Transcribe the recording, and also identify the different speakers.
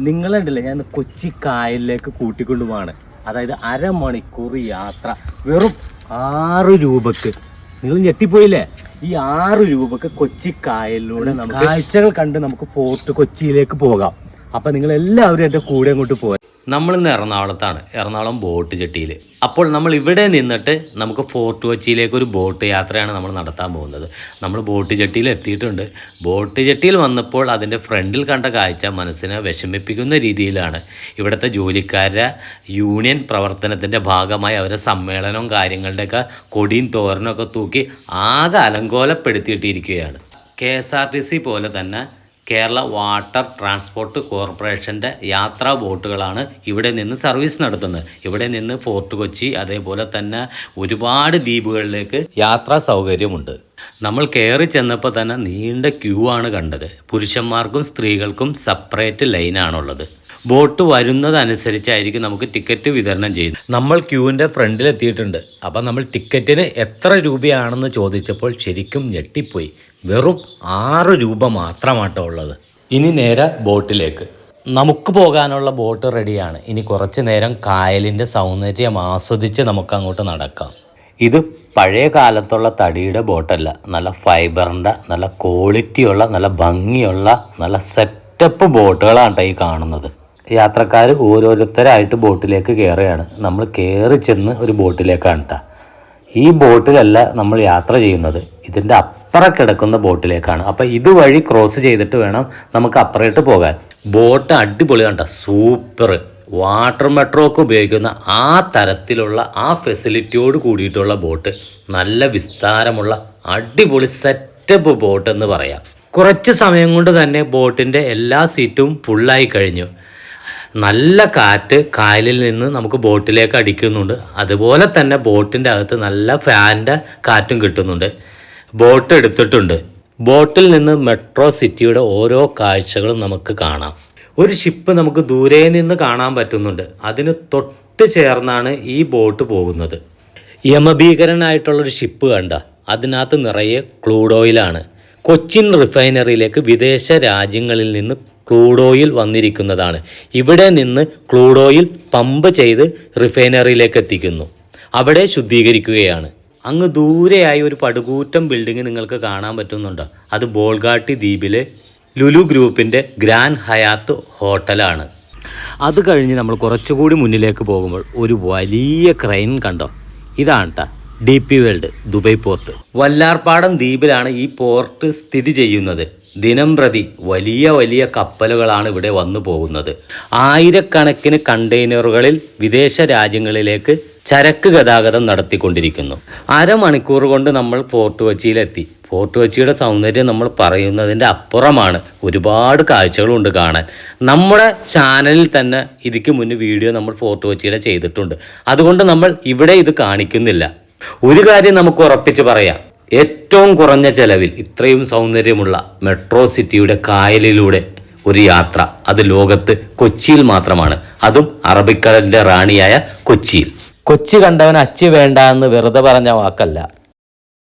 Speaker 1: നിങ്ങളുണ്ടല്ലേ ഞാൻ കൊച്ചി കായലിലേക്ക് കൂട്ടിക്കൊണ്ടു പോവാണ് അതായത് അരമണിക്കൂർ യാത്ര വെറും ആറ് രൂപക്ക്. നിങ്ങൾ ഞെട്ടിപ്പോയില്ലേ? ഈ ആറ് രൂപക്ക് കൊച്ചി കായലിലൂടെ കാഴ്ചകൾ കണ്ട് നമുക്ക് പോർട്ട് കൊച്ചിയിലേക്ക് പോകാം. അപ്പൊ നിങ്ങൾ എല്ലാവരും എന്റെ കൂടെ അങ്ങോട്ട് പോകാം
Speaker 2: നമ്മളിന്ന് എറണാകുളത്താണ്. എറണാകുളം ബോട്ട് ജെട്ടിയിൽ അപ്പോൾ നമ്മൾ ഇവിടെ നിന്നിട്ട് നമുക്ക് ഫോർട്ട് കൊച്ചിയിലേക്ക് ഒരു ബോട്ട് യാത്രയാണ് നമ്മൾ നടത്താൻ പോകുന്നത്. നമ്മൾ ബോട്ട് ജെട്ടിയിൽ എത്തിയിട്ടുണ്ട്. ബോട്ട് ജെട്ടിയിൽ വന്നപ്പോൾ അതിന്റെ ഫ്രണ്ടിൽ കണ്ട കാഴ്ച മനസ്സിനെ വിഷമിപ്പിക്കുന്ന രീതിയിലാണ് ഇവിടുത്തെ ജോലിക്കാരുടെ യൂണിയൻ പ്രവർത്തനത്തിന്റെ ഭാഗമായി അവരെ സമ്മേളനവും കാര്യങ്ങളുടെയൊക്കെ കൊടിയും തോരനൊക്കെ തൂക്കി ആകെ അലങ്കോലപ്പെടുത്തിയിട്ടിരിക്കുകയാണ്. K S R T C പോലെ തന്നെ കേരള വാട്ടർ ട്രാൻസ്പോർട്ട് കോർപ്പറേഷന്റെ യാത്രാ ബോട്ടുകളാണ് ഇവിടെ നിന്ന് സർവീസ് നടത്തുന്നത്. ഇവിടെ നിന്ന് ഫോർട്ട് കൊച്ചി അതേപോലെ തന്നെ ഒരുപാട് ദ്വീപുകളിലേക്ക് യാത്രാ സൗകര്യമുണ്ട്. നമ്മൾ കയറി ചെന്നപ്പോൾ തന്നെ നീണ്ട ക്യൂ ആണ് കണ്ടത്. പുരുഷന്മാർക്കും സ്ത്രീകൾക്കും സെപ്പറേറ്റ് ലൈനാണുള്ളത് ബോട്ട് വരുന്നതനുസരിച്ചായിരിക്കും നമുക്ക് ടിക്കറ്റ് വിതരണം ചെയ്യുന്നത്. നമ്മൾ ക്യൂവിന്റെ ഫ്രണ്ടിലെത്തിയിട്ടുണ്ട്. അപ്പം നമ്മൾ ടിക്കറ്റിന് എത്ര രൂപയാണെന്ന് ചോദിച്ചപ്പോൾ ശരിക്കും ഞെട്ടിപ്പോയി. വെറും ആറ് രൂപ മാത്രമാട്ടോ ഉള്ളത്. ഇനി നേരെ ബോട്ടിലേക്ക്. നമുക്ക് പോകാനുള്ള ബോട്ട് റെഡിയാണ്. ഇനി കുറച്ച് നേരം കായലിന്റെ സൗന്ദര്യം ആസ്വദിച്ച് നമുക്ക് അങ്ങോട്ട് നടക്കാം. ഇത് പഴയ കാലത്തുള്ള തടിയുടെ ബോട്ടല്ല. നല്ല ഫൈബറിന്റെ നല്ല ക്വാളിറ്റിയുള്ള നല്ല ഭംഗിയുള്ള നല്ല സെറ്റപ്പ് ബോട്ടുകളാണ് ട്ടോ ഈ കാണുന്നത്. യാത്രക്കാർ ഓരോരുത്തരായിട്ട് ബോട്ടിലേക്ക് കയറുകയാണ് നമ്മൾ കയറി ചെന്ന് ഒരു ബോട്ടിലേക്കാണ് ട്ടോ. ഈ ബോട്ടിലല്ല നമ്മൾ യാത്ര ചെയ്യുന്നത്. ഇതിന്റെ അപ്പുറം കിടക്കുന്ന ബോട്ടിലേക്കാണ്. അപ്പോൾ ഇതുവഴി ക്രോസ് ചെയ്തിട്ട് വേണം നമുക്ക് അപ്പുറയിട്ട് പോകാൻ. ബോട്ട് അടിപൊളി കണ്ട? സൂപ്പർ വാട്ടർ മെട്രോ ഒക്കെ ഉപയോഗിക്കുന്ന ആ തരത്തിലുള്ള ആ ഫെസിലിറ്റിയോട് കൂടിയിട്ടുള്ള ബോട്ട്. നല്ല വിസ്താരമുള്ള അടിപൊളി സെറ്റപ്പ് ബോട്ട് എന്ന് പറയാം. കുറച്ച് സമയം കൊണ്ട് തന്നെ ബോട്ടിന്റെ എല്ലാ സീറ്റും ഫുള്ളായി കഴിഞ്ഞു. നല്ല കാറ്റ് കായലിൽ നിന്ന് നമുക്ക് ബോട്ടിലേക്ക് അടിക്കുന്നുണ്ട്. അതുപോലെ തന്നെ ബോട്ടിന്റെ അകത്ത് നല്ല ഫാനിന്റെ കാറ്റും കിട്ടുന്നുണ്ട്. ബോട്ട് എടുത്തിട്ടുണ്ട്. ബോട്ടിൽ നിന്ന് മെട്രോ സിറ്റിയുടെ ഓരോ കാഴ്ചകളും നമുക്ക് കാണാം. ഒരു ഷിപ്പ് നമുക്ക് ദൂരെ നിന്ന് കാണാൻ പറ്റുന്നുണ്ട്. അതിന് തൊട്ട് ചേർന്നാണ് ഈ ബോട്ട് പോകുന്നത്. യമഭീകരനായിട്ടുള്ളൊരു ഷിപ്പ് കണ്ട. അതിനകത്ത് നിറയെ ക്രൂഡ് ഓയിലാണ്. കൊച്ചിൻ റിഫൈനറിയിലേക്ക് വിദേശ രാജ്യങ്ങളിൽ നിന്ന് ക്രൂഡ് ഓയിൽ വന്നിരിക്കുന്നതാണ്. ഇവിടെ നിന്ന് ക്രൂഡ് ഓയിൽ പമ്പ് ചെയ്ത് റിഫൈനറിയിലേക്ക് എത്തിക്കുന്നു. അവിടെ ശുദ്ധീകരിക്കുകയാണ്. അങ്ങ് ദൂരെയായി ഒരു പടുകൂറ്റം ബിൽഡിംഗ് നിങ്ങൾക്ക് കാണാൻ പറ്റുന്നുണ്ട്. അത് ബോൾഗാട്ടി ദ്വീപിലെ ലുലു ഗ്രൂപ്പിന്റെ ഗ്രാൻഡ് ഹയാത്ത് ഹോട്ടലാണ്. അത് കഴിഞ്ഞ് നമ്മൾ കുറച്ചുകൂടി മുന്നിലേക്ക് പോകുമ്പോൾ ഒരു വലിയ ക്രെയിൻ കണ്ടോ? ഇതാണ് ട്ടാ D P world Dubai port Vallarpadam ദ്വീപിലാണ് ഈ പോർട്ട് സ്ഥിതി ചെയ്യുന്നത്. ദിനം പ്രതി വലിയ വലിയ കപ്പലുകളാണ് ഇവിടെ വന്നു പോകുന്നത്. ആയിരക്കണക്കിന് കണ്ടെയ്നറുകളിൽ വിദേശ രാജ്യങ്ങളിലേക്ക് ചരക്ക് ഗതാഗതം നടത്തിക്കൊണ്ടിരിക്കുന്നു. അരമണിക്കൂർ കൊണ്ട് നമ്മൾ ഫോർട്ട് കൊച്ചിയിലെത്തി. ഫോർട്ട് കൊച്ചിയുടെ സൗന്ദര്യം നമ്മൾ പറയുന്നതിന്റെ അപ്പുറമാണ്. ഒരുപാട് കാഴ്ചകളുണ്ട് കാണാൻ. നമ്മുടെ ചാനലിൽ തന്നെ ഇതിക്ക് മുന്നേ വീഡിയോ നമ്മൾ ഫോർട്ട് കൊച്ചിയുടെ ചെയ്തിട്ടുണ്ട്. അതുകൊണ്ട് നമ്മൾ ഇവിടെ ഇത് കാണിക്കുന്നില്ല. ഒരു കാര്യം നമുക്ക് ഉറപ്പിച്ച് പറയാം. ഏറ്റവും കുറഞ്ഞ ചെലവിൽ ഇത്രയും സൗന്ദര്യമുള്ള മെട്രോ സിറ്റിയുടെ കായലിലൂടെ ഒരു യാത്ര. അത് ലോകത്ത് കൊച്ചിയിൽ മാത്രമാണ്. അതും അറബിക്കടലിന്റെ റാണിയായ കൊച്ചിയിൽ. കൊച്ചി കണ്ടവൻ അച്ചി വേണ്ട എന്ന് വെറുതെ പറഞ്ഞ വാക്കല്ല.